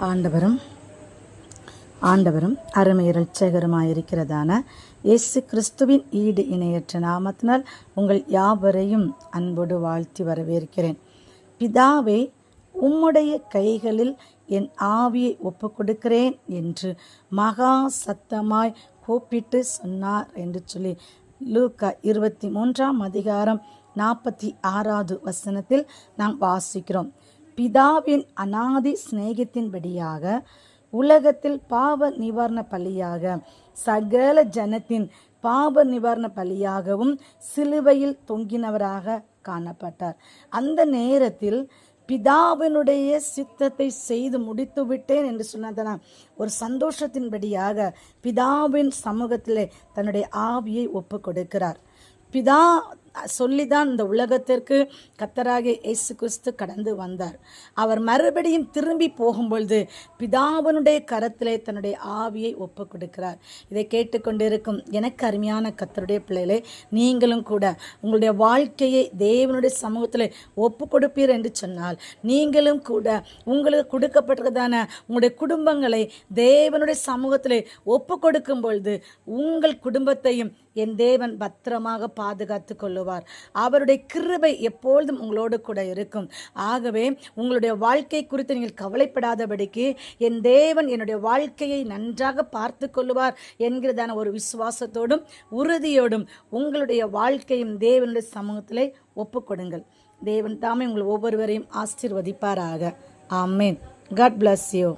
ஆண்டவரும் ஆண்டவரும் அருமை இரட்சகருமாயிருக்கிறதான இயேசு கிறிஸ்துவின் ஈடு இணையற்ற நாமத்தினால் உங்கள் யாவரையும் அன்போடு வாழ்த்தி வரவேற்கிறேன். பிதாவே உம்முடைய கைகளில் என் ஆவியை ஒப்புக் கொடுக்கிறேன் என்று மகா சத்தமாய் கூப்பிட்டு சொன்னார் என்று சொல்லி லூக்கா இருபத்தி மூன்றாம் அதிகாரம் நாற்பத்தி ஆறாவது வசனத்தில் நாம் வாசிக்கிறோம். பிதாவின் அனாதி சிநேகத்தின்படியாக உலகத்தில் பாவ நிவாரண பலியாக சகல ஜனத்தின் பாவ நிவாரண பலியாகவும் சிலுவையில் தொங்கினவராக காணப்பட்டார். அந்த நேரத்தில் பிதாவினுடைய சித்தத்தை செய்து முடித்து விட்டேன் என்று சொன்னதனால் ஒரு சந்தோஷத்தின்படியாக பிதாவின் சமூகத்திலே தன்னுடைய ஆவியை ஒப்பு கொடுக்கிறார் பிதா சொல்லி தான் இந்த உலகத்திற்கு கத்தராகிய இயேசு கிறிஸ்து கடந்து வந்தார். அவர் மறுபடியும் திரும்பி போகும்பொழுது பிதாவனுடைய கரத்திலே தன்னுடைய ஆவியை ஒப்பு கொடுக்கிறார். இதை கேட்டுக்கொண்டிருக்கும் எனக்கு அருமையான கத்தருடைய பிள்ளைகளே நீங்களும் கூட உங்களுடைய வாழ்க்கையை தேவனுடைய சமூகத்தில் ஒப்பு கொடுப்பீர் என்று சொன்னால் நீங்களும் கூட உங்களுக்கு கொடுக்கப்பட்டதான உங்களுடைய குடும்பங்களை தேவனுடைய சமூகத்தில் ஒப்பு கொடுக்கும் பொழுது உங்கள் குடும்பத்தையும் என் தேவன் பத்திரமாக பாதுகாத்து கொள்ளுவார் அவருடைய கிருபை எப்பொழுதும் உங்களோடு கூட இருக்கும். ஆகவே உங்களுடைய வாழ்க்கை குறித்து நீங்கள் கவலைப்படாதபடிக்கு என் தேவன் என்னுடைய வாழ்க்கையை நன்றாக பார்த்து கொள்ளுவார் என்கிறதான ஒரு விசுவாசத்தோடும் உறுதியோடும் உங்களுடைய வாழ்க்கையும் தேவனுடைய சமூகத்திலே ஒப்புக்கொடுங்கள் தேவன் தாமே உங்கள் ஒவ்வொருவரையும் ஆசீர்வதிப்பாராக. ஆமேன். God bless you